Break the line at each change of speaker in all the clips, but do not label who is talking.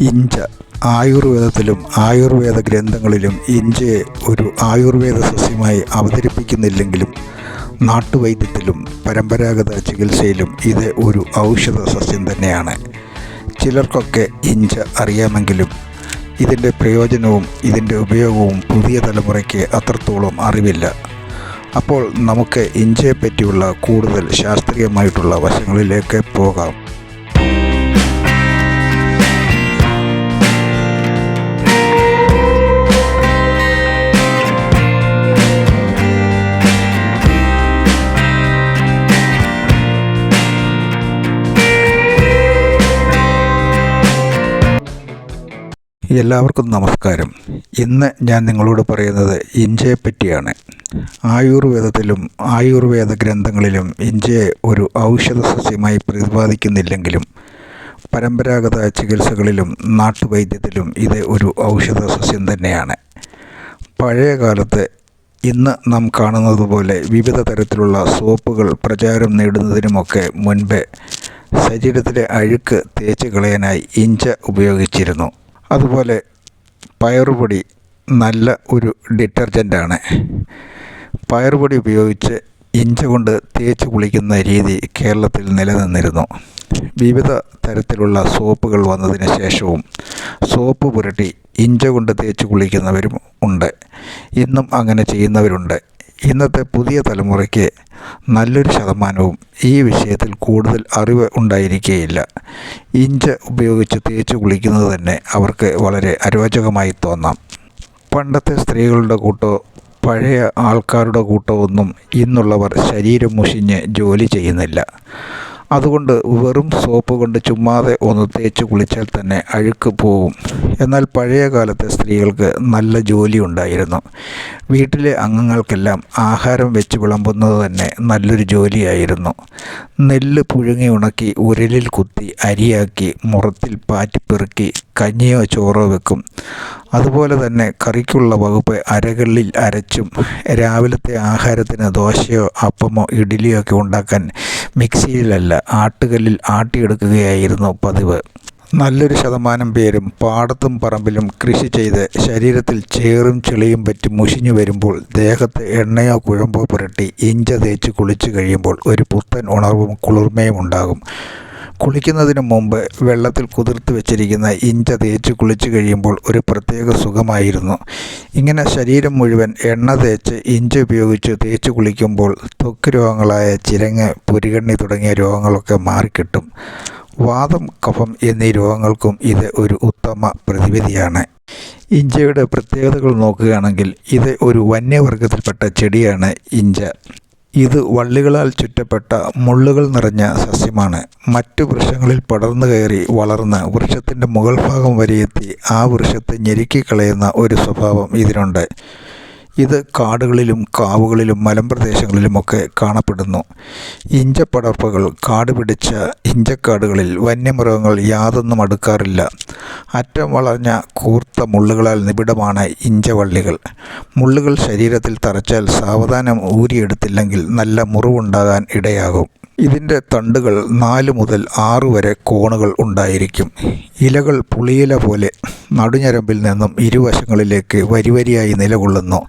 ഇഞ്ച ആയുർവേദത്തിലും ആയുർവേദ ഗ്രന്ഥങ്ങളിലും ഇഞ്ചയെ ഒരു ആയുർവേദ സസ്യമായി അവതരിപ്പിക്കുന്നില്ലെങ്കിലും നാട്ടുവൈദ്യത്തിലും പരമ്പരാഗത ചികിത്സയിലും ഇത് ഒരു ഔഷധ സസ്യം തന്നെയാണ്. ചിലർക്കൊക്കെ ഇഞ്ച അറിയാമെങ്കിലും ഇതിന്റെ പ്രയോജനവും ഇതിന്റെ ഉപയോഗവും പുതിയ തലമുറയ്ക്ക് അത്രത്തോളം അറിവില്ല. അപ്പോൾ നമുക്ക് ഇഞ്ചയെ പറ്റിയുള്ള കൂടുതൽ ശാസ്ത്രീയമായിട്ടുള്ള വശങ്ങളിലേക്ക് പോകാം. എല്ലാവർക്കും നമസ്കാരം. ഇന്ന് ഞാൻ നിങ്ങളോട് പറയുന്നത് ഇഞ്ചയെ പറ്റിയാണ്. ആയുർവേദത്തിലും ആയുർവേദ ഗ്രന്ഥങ്ങളിലും ഇഞ്ചയെ ഒരു ഔഷധ സസ്യമായി പ്രതിപാദിക്കുന്നില്ലെങ്കിലും പരമ്പരാഗത ചികിത്സകളിലും നാട്ടുവൈദ്യത്തിലും ഇത് ഒരു ഔഷധ സസ്യം തന്നെയാണ്. പഴയ കാലത്ത് ഇന്ന് നാം കാണുന്നത് പോലെ വിവിധ തരത്തിലുള്ള സോപ്പുകൾ പ്രചാരം നേടുന്നതിനുമൊക്കെ മുൻപേ ശരീരത്തിലെ അഴുക്ക് തേച്ച് കളയാനായി ഇഞ്ച ഉപയോഗിച്ചിരുന്നു. അതുപോലെ പയറുപൊടി നല്ല ഒരു ഡിറ്റർജന്റാണ്. പയറുപൊടി ഉപയോഗിച്ച് ഇഞ്ച കൊണ്ട് തേച്ച് കുളിക്കുന്ന രീതി കേരളത്തിൽ നിലനിന്നിരുന്നു. വിവിധ തരത്തിലുള്ള സോപ്പുകൾ വന്നതിന് ശേഷവും സോപ്പ് പുരട്ടി ഇഞ്ച കൊണ്ട് തേച്ച് കുളിക്കുന്നവരും ഉണ്ട്. ഇന്നും അങ്ങനെ ചെയ്യുന്നവരുണ്ട്. ഇന്നത്തെ പുതിയ തലമുറയ്ക്ക് നല്ലൊരു ശതമാനവും ഈ വിഷയത്തിൽ കൂടുതൽ അറിവ് ഉണ്ടായിരിക്കുകയില്ല ഇഞ്ച് ഉപയോഗിച്ച് തേച്ച് കുളിക്കുന്നത് തന്നെ അവർക്ക് വളരെ അരോചകമായി തോന്നാം. പണ്ടത്തെ സ്ത്രീകളുടെ കൂട്ടോ പഴയ ആൾക്കാരുടെ കൂട്ടോ ഒന്നും ഇന്നുള്ളവർ ശരീരം മുഷിഞ്ഞ് ജോലി ചെയ്യുന്നില്ല. അതുകൊണ്ട് വെറും സോപ്പ് കൊണ്ട് ചുമ്മാതെ ഒന്ന് തേച്ച് കുളിച്ചാൽ തന്നെ അഴുക്ക് പോവും. എന്നാൽ പഴയ കാലത്തെ സ്ത്രീകൾക്ക് നല്ല ജോലി ഉണ്ടായിരുന്നു. വീട്ടിലെ അംഗങ്ങൾക്കെല്ലാം ആഹാരം വെച്ച് വിളമ്പുന്നത് തന്നെ നല്ലൊരു ജോലിയായിരുന്നു. നെല്ല് പുഴുങ്ങി ഉണക്കി ഉരലിൽ കുത്തി അരിയാക്കി മുറത്തിൽ പാറ്റിപ്പെറുക്കി കഞ്ഞിയോ ചോറോ വെക്കും. അതുപോലെ തന്നെ കറിക്കുള്ള വകുപ്പ് അരകളിൽ അരച്ചും രാവിലത്തെ ആഹാരത്തിന് ദോശയോ അപ്പമോ ഇഡ്ഡലിയോ ഒക്കെ ഉണ്ടാക്കാൻ മിക്സിയിലല്ല ആട്ടുകല്ലിൽ ആട്ടിയെടുക്കുകയായിരുന്നു പതിവ്. നല്ലൊരു ശതമാനം പേരും പാടത്തും പറമ്പിലും കൃഷി ചെയ്ത് ശരീരത്തിൽ ചേറും ചെളിയും പറ്റി മുഷിഞ്ഞു വരുമ്പോൾ ദേഹത്ത് എണ്ണയോ കുഴമ്പോ പുരട്ടി ഇഞ്ച തേച്ച് കുളിച്ചു കഴിയുമ്പോൾ ഒരു പുത്തൻ ഉണർവും കുളിർമയും ഉണ്ടാകും. കുളിക്കുന്നതിന് മുമ്പ് വെള്ളത്തിൽ കുതിർത്ത് വെച്ചിരിക്കുന്ന ഇഞ്ച തേച്ച് കുളിച്ചു കഴിയുമ്പോൾ ഒരു പ്രത്യേക സുഖമായിരുന്നു. ഇങ്ങനെ ശരീരം മുഴുവൻ എണ്ണ തേച്ച് ഇഞ്ച ഉപയോഗിച്ച് തേച്ച് കുളിക്കുമ്പോൾ ത്വക്ക് രോഗങ്ങളായ ചിരങ്ങ് പുരികണ്ണി തുടങ്ങിയ രോഗങ്ങളൊക്കെ മാറിക്കിട്ടും. വാദം കഫം എന്നീ രോഗങ്ങൾക്കും ഇത് ഒരു ഉത്തമ പ്രതിവിധിയാണ്. ഇഞ്ചയുടെ പ്രത്യേകതകൾ നോക്കുകയാണെങ്കിൽ ഇത് ഒരു വന്യവർഗത്തിൽപ്പെട്ട ചെടിയാണ് ഇഞ്ച. ഇത് വള്ളികളാൽ ചുറ്റപ്പെട്ട മുള്ളുകൾ നിറഞ്ഞ സസ്യമാണ്. മറ്റു വൃക്ഷങ്ങളിൽ പടർന്നു കയറി വളർന്ന് വൃക്ഷത്തിന്റെ മുകൾഭാഗം വരെ എത്തി ആ വൃക്ഷത്തെ ഞെരുക്കിക്കളയുന്ന ഒരു സ്വഭാവം ഇതിനുണ്ട്. ഇത് കാടുകളിലും കാവുകളിലും മലമ്പ്രദേശങ്ങളിലുമൊക്കെ കാണപ്പെടുന്നു. ഇഞ്ചപ്പടർപ്പുകൾ കാട് പിടിച്ച ഇഞ്ചക്കാടുകളിൽ വന്യമൃഗങ്ങൾ യാതൊന്നും അടുക്കാറില്ല. അറ്റം വളഞ്ഞ കൂർത്ത മുള്ളുകളാൽ നിബിഡമാണ് ഇഞ്ചവള്ളികൾ. മുള്ളുകൾ ശരീരത്തിൽ തറച്ചാൽ സാവധാനം ഊരിയെടുത്തില്ലെങ്കിൽ നല്ല മുറിവുണ്ടാകാൻ ഇടയാകും. ഇതിന്റെ തണ്ടുകൾ നാല് മുതൽ ആറ് വരെ കോണുകൾ ഉണ്ടായിരിക്കും. ഇലകൾ പുളിയില പോലെ നടുഞ്ഞരമ്പിൽ നിന്നും ഇരുവശങ്ങളിലേക്ക് വരിവരിയായി നിലകൊള്ളുന്നു.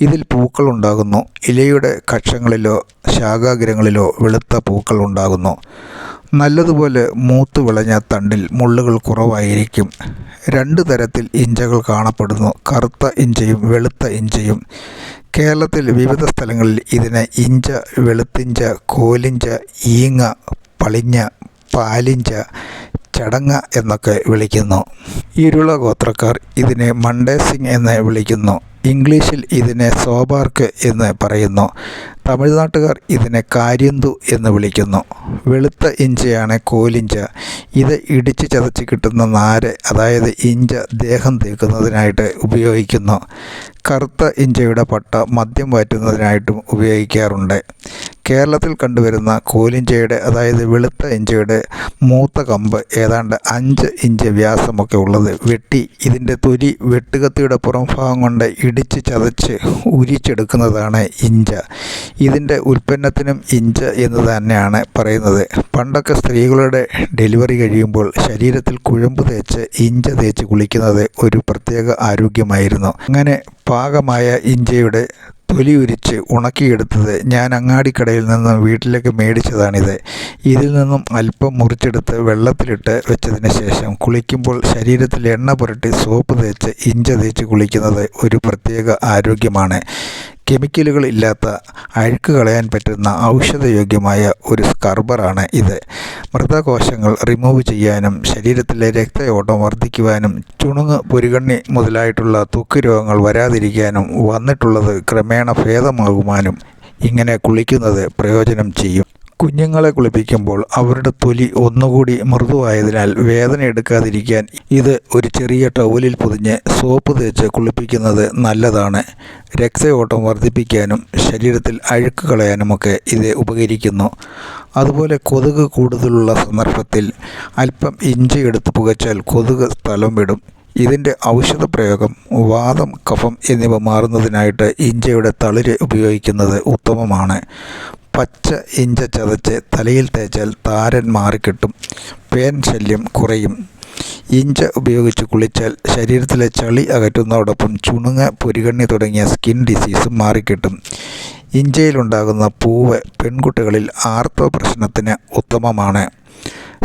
ഇതിൽ പൂക്കൾ ഉണ്ടാകുന്നു ഇലയുടെ കക്ഷങ്ങളിലോ ശാഖാഗ്രങ്ങളിലോ വെളുത്ത പൂക്കൾ ഉണ്ടാകുന്നു നല്ലതുപോലെ മൂത്ത് വിളഞ്ഞ തണ്ടിൽ മുള്ളുകൾ കുറവായിരിക്കും. രണ്ട് തരത്തിൽ ഇഞ്ചകൾ കാണപ്പെടുന്നു. കറുത്ത ഇഞ്ചയും വെളുത്ത ഇഞ്ചയും. കേരളത്തിൽ വിവിധ സ്ഥലങ്ങളിൽ ഇതിനെ ഇഞ്ച വെളുത്തിഞ്ച കോലിഞ്ച ഈങ്ങ പളിഞ്ഞ പാലിഞ്ച ചടങ്ങ എന്നൊക്കെ വിളിക്കുന്നു. ഇരുള ഗോത്രക്കാർ ഇതിനെ മണ്ടേസിംഗ് എന്ന് വിളിക്കുന്നു. ഇംഗ്ലീഷിൽ ഇതിനെ സോബാർക്ക് എന്ന് പറയുന്നു. തമിഴ്നാട്ടുകാർ ഇതിനെ കാര്യന്തു എന്ന് വിളിക്കുന്നു. വെളുത്ത ഇഞ്ചയാണ് കോലിഞ്ച. ഇത് ഇടിച്ച് ചതച്ച് കിട്ടുന്ന നാര് അതായത് ഇഞ്ച ദേഹം തേക്കുന്നതിനായിട്ട് ഉപയോഗിക്കുന്നു. കറുത്ത ഇഞ്ചയുടെ പട്ട മദ്യം വാറ്റുന്നതിനായിട്ടും ഉപയോഗിക്കാറുണ്ട്. കേരളത്തിൽ കണ്ടുവരുന്ന കോലിഞ്ചയുടെ അതായത് വെളുത്ത ഇഞ്ചയുടെ മൂത്ത കമ്പ് ഏതാണ്ട് അഞ്ച് ഇഞ്ച് വ്യാസമൊക്കെ ഉള്ളത്. വെട്ടി ഇതിന്റെ തൊലി വെട്ടുകത്തിയുടെ പുറം ഭാഗം കൊണ്ട് ഇടിച്ച് ചതച്ച് ഉരിച്ചെടുക്കുന്നതാണ് ഇഞ്ച. ഇതിന്റെ ഉൽപ്പന്നത്തിനും ഇഞ്ച എന്ന് തന്നെയാണ് പറയുന്നത്. പണ്ടൊക്കെ സ്ത്രീകളുടെ ഡെലിവറി കഴിയുമ്പോൾ ശരീരത്തിൽ കുഴമ്പ് തേച്ച് ഇഞ്ച തേച്ച് കുളിക്കുന്നത് ഒരു പ്രത്യേക ആരോഗ്യമായിരുന്നു. അങ്ങനെ പാകമായ ഇഞ്ചയുടെ തൊലി ഉരിച്ച് ഉണക്കിയെടുത്തത് ഞാൻ അങ്ങാടിക്കടയിൽ നിന്നും വീട്ടിലേക്ക് മേടിച്ചതാണിത്. ഇതിൽ നിന്നും അല്പം മുറിച്ചെടുത്ത് വെള്ളത്തിലിട്ട് വെച്ചതിന് ശേഷം കുളിക്കുമ്പോൾ ശരീരത്തിൽ എണ്ണ പുരട്ടി സോപ്പ് തേച്ച് ഇഞ്ച തേച്ച് കുളിക്കുന്നത് ഒരു പ്രത്യേക ആരോഗ്യമാണ്. കെമിക്കലുകൾ ഇല്ലാത്ത അഴുക്ക് കളയാൻ പറ്റുന്ന ഔഷധയോഗ്യമായ ഒരു സ്കർബറാണ് ഇത്. മൃതകോശങ്ങൾ റിമൂവ് ചെയ്യാനും ശരീരത്തിലെ രക്തയോട്ടം വർദ്ധിക്കുവാനും ചുണുങ്ങ് പുരുകണ്ണി മുതലായിട്ടുള്ള ത്വക്ക് രോഗങ്ങൾ വരാതിരിക്കാനും വന്നിട്ടുള്ളത് ക്രമേണ ഭേദമാകുവാനും ഇങ്ങനെ കുളിക്കുന്നത് പ്രയോജനം ചെയ്യും. കുഞ്ഞുങ്ങളെ കുളിപ്പിക്കുമ്പോൾ അവരുടെ തൊലി ഒന്നുകൂടി മൃദുവായതിനാൽ വേദന എടുക്കാതിരിക്കാൻ ഇത് ഒരു ചെറിയ ടവലിൽ പൊതിഞ്ഞ് സോപ്പ് തേച്ച് കുളിപ്പിക്കുന്നത് നല്ലതാണ്. രക്തയോട്ടം വർദ്ധിപ്പിക്കാനും ശരീരത്തിൽ അഴുക്ക് കളയാനുമൊക്കെ ഇത് ഉപകരിക്കുന്നു. അതുപോലെ കൊതുക് കൂടുതലുള്ള സന്ദർഭത്തിൽ അല്പം ഇഞ്ചി എടുത്ത് പുകച്ചാൽ കൊതുക് സ്ഥലം വിടും. ഇതിന്റെ ഔഷധ പ്രയോഗം വാദം കഫം എന്നിവ മാറുന്നതിനായിട്ട് ഇഞ്ചയുടെ തളിര് ഉപയോഗിക്കുന്നത് ഉത്തമമാണ്. പച്ച ഇഞ്ച ചതച്ച് തലയിൽ തേച്ചാൽ താരൻ മാറിക്കിട്ടും. പേൻ ശല്യം കുറയും. ഇഞ്ച ഉപയോഗിച്ച് കുളിച്ചാൽ ശരീരത്തിലെ ചളി അകറ്റുന്നതോടൊപ്പം ചുണുങ്ങ പുരികണ്ണി തുടങ്ങിയ സ്കിൻ ഡിസീസും മാറിക്കിട്ടും. ഇഞ്ചയിലുണ്ടാകുന്ന പൂവ് പെൺകുട്ടികളിൽ ആർത്തവ പ്രശ്നത്തിന് ഉത്തമമാണ്.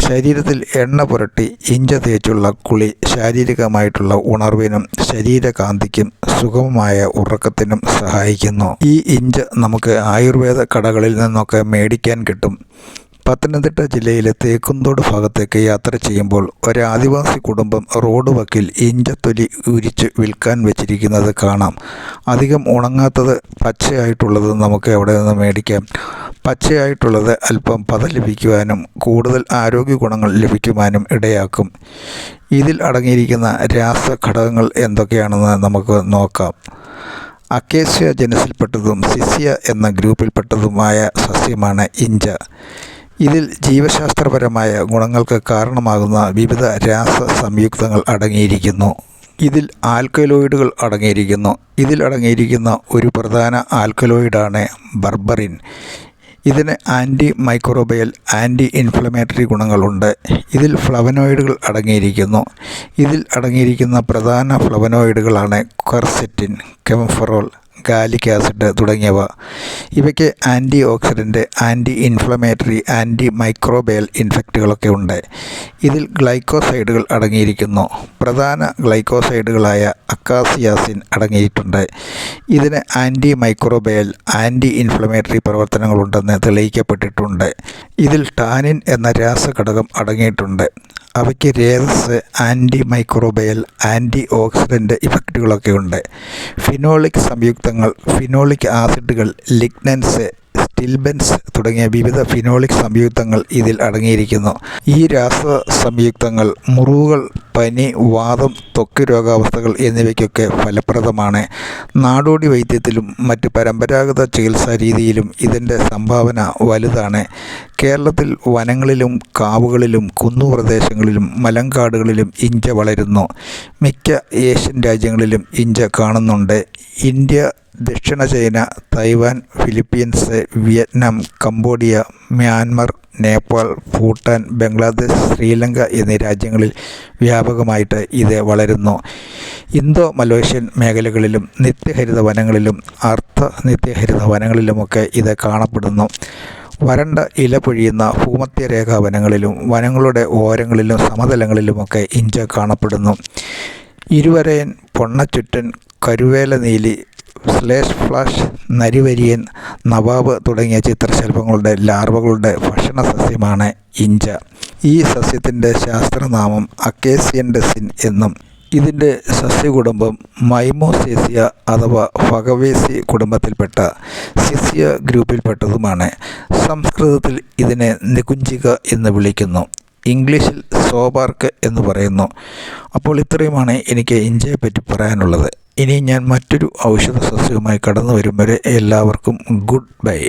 ശരീരത്തിൽ എണ്ണ പുരട്ടി ഇഞ്ച തേച്ചുള്ള കുളി ശാരീരികമായിട്ടുള്ള ഉണർവിനും ശരീരകാന്തിക്കും സുഗമമായ ഉറക്കത്തിനും സഹായിക്കുന്നു. ഈ ഇഞ്ച് നമുക്ക് ആയുർവേദ കടകളിൽ നിന്നൊക്കെ മേടിക്കാൻ കിട്ടും. പത്തനംതിട്ട ജില്ലയിലെ തേക്കുന്തോട് ഭാഗത്തേക്ക് യാത്ര ചെയ്യുമ്പോൾ ഒരു ആദിവാസി കുടുംബം റോഡ് വക്കിൽ ഇഞ്ചത്തൊലി ഉരിച്ച് വിൽക്കാൻ വെച്ചിരിക്കുന്നത് കാണാം. അധികം ഉണങ്ങാത്തത് പച്ചയായിട്ടുള്ളത് നമുക്ക് അവിടെ നിന്ന് മേടിക്കാം. പച്ചയായിട്ടുള്ളത് അല്പം പത ലഭിക്കുവാനും കൂടുതൽ ആരോഗ്യ ഗുണങ്ങൾ ലഭിക്കുവാനും ഇടയാക്കും. ഇതിൽ അടങ്ങിയിരിക്കുന്ന രാസഘടകങ്ങൾ എന്തൊക്കെയാണെന്ന് നമുക്ക് നോക്കാം. അക്കേസ്യ ജനസിൽപ്പെട്ടതും സിസ്യ എന്ന ഗ്രൂപ്പിൽപ്പെട്ടതുമായ സസ്യമാണ് ഇഞ്ച. ഇതിൽ ജീവശാസ്ത്രപരമായ ഗുണങ്ങൾക്ക് കാരണമാകുന്ന വിവിധ രാസ സംയുക്തങ്ങൾ അടങ്ങിയിരിക്കുന്നു. ഇതിൽ ആൽക്കലോയിഡുകൾ അടങ്ങിയിരിക്കുന്നു. ഇതിൽ അടങ്ങിയിരിക്കുന്ന ഒരു പ്രധാന ആൽക്കലോയിഡാണ് ബർബറിൻ. ഇതിന് ആന്റി മൈക്രോബയൽ ആന്റി ഇൻഫ്ലമേറ്ററി ഗുണങ്ങളുണ്ട്. ഇതിൽ ഫ്ലവനോയിഡുകൾ അടങ്ങിയിരിക്കുന്നു. ഇതിൽ അടങ്ങിയിരിക്കുന്ന പ്രധാന ഫ്ലവനോയിഡുകളാണ് ക്വർസെറ്റിൻ കെംഫറോൾ ഗാലിക് ആസിഡ് തുടങ്ങിയവ. ഇവയ്ക്ക് antioxidant anti inflammatory antimicrobial ഇൻഫെക്റ്റുകളൊക്കെ ഉണ്ട്. ഇതിൽ ഗ്ലൈക്കോസൈഡുകൾ അടങ്ങിയിരിക്കുന്നു. പ്രധാന ഗ്ലൈക്കോസൈഡുകളായ അക്കാസിയാസിൻ അടങ്ങിയിട്ടുണ്ട്. ഇതിന് ആന്റി മൈക്രോബയൽ ആന്റി ഇൻഫ്ലമേറ്ററി പ്രവർത്തനങ്ങളുണ്ടെന്ന് തെളിയിക്കപ്പെട്ടിട്ടുണ്ട്. ഇതിൽ ടാനിൻ എന്ന രാസഘടകം അടങ്ങിയിട്ടുണ്ട്. അവയ്ക്ക് രേതസ് ആന്റി മൈക്രോബയൽ ആന്റി ഓക്സിഡന്റ് ഇഫക്റ്റുകളൊക്കെ ഉണ്ട് ഫിനോളിക് സംയുക്തങ്ങൾ ഫിനോളിക് ആസിഡുകൾ ലിഗ്നൻസ് സ്റ്റിൽബൻസ് തുടങ്ങിയ വിവിധ ഫിനോളിക് സംയുക്തങ്ങൾ ഇതിൽ അടങ്ങിയിരിക്കുന്നു. ഈ രാസ സംയുക്തങ്ങൾ മുറിവുകൾ പനി വാദം ത്വക്ക് രോഗാവസ്ഥകൾ എന്നിവയ്ക്കൊക്കെ ഫലപ്രദമാണ്. നാടോടി വൈദ്യത്തിലും മറ്റ് പരമ്പരാഗത ചികിത്സാ രീതിയിലും ഇതിന്റെ സംഭാവന വലുതാണ്. കേരളത്തിൽ വനങ്ങളിലും കാവുകളിലും കുന്നുപ്രദേശങ്ങളിലും മലങ്കാടുകളിലും ഇഞ്ച വളരുന്നു. മിക്ക ഏഷ്യൻ രാജ്യങ്ങളിലും ഇഞ്ച കാണുന്നുണ്ട്. ഇന്ത്യ ദക്ഷിണ China Taiwan Philippines Vietnam Cambodia Myanmar Nepal Bhutan Bangladesh Sri Lanka എന്നീ രാജ്യങ്ങളിൽ വ്യാപകമായിട്ട് ഇത് വളരുന്നു. ഇന്തോ മലേഷ്യൻ മേഖലകളിലും നിത്യഹരിത വനങ്ങളിലും അർദ്ധ നിത്യഹരിത വനങ്ങളിലുമൊക്കെ ഇത് കാണപ്പെടുന്നു. വരണ്ട ഇല പൊഴിയുന്ന ഭൂമധ്യരേഖാ വനങ്ങളിലും വനങ്ങളുടെ ഓരങ്ങളിലും സമതലങ്ങളിലുമൊക്കെ ഇഞ്ച കാണപ്പെടുന്നു. ഇരുവരയൻ പൊണ്ണച്ചുറ്റൻ കരുവേല നീലി സ്ലേഷ് ഫ്ലാഷ് നരിവരിയൻ നവാബ് തുടങ്ങിയ ചിത്രശലഭങ്ങളുടെ ലാർവകളുടെ ഭക്ഷണ സസ്യമാണ് ഇഞ്ച. ഈ സസ്യത്തിന്റെ ശാസ്ത്രനാമം അക്കേസിയൻഡസിൻ എന്നും ഇതിന്റെ സസ്യകുടുംബം മൈമോസേസിയ അഥവാ ഫഗവേസി കുടുംബത്തിൽപ്പെട്ട സിസിയ ഗ്രൂപ്പിൽപ്പെട്ടതുമാണ്. സംസ്കൃതത്തിൽ ഇതിനെ നികുഞ്ചിക എന്ന് വിളിക്കുന്നു. ഇംഗ്ലീഷിൽ സോബാർക്ക് എന്ന് പറയുന്നു. അപ്പോൾ ഇത്രയുമാണ് എനിക്ക് ഇഞ്ചയെ പറ്റി പറയാനുള്ളത്. ഇനി ഞാൻ മറ്റൊരു ഔഷധ സസ്യവുമായി കടന്നു വരും വരെ എല്ലാവർക്കും ഗുഡ് ബൈ.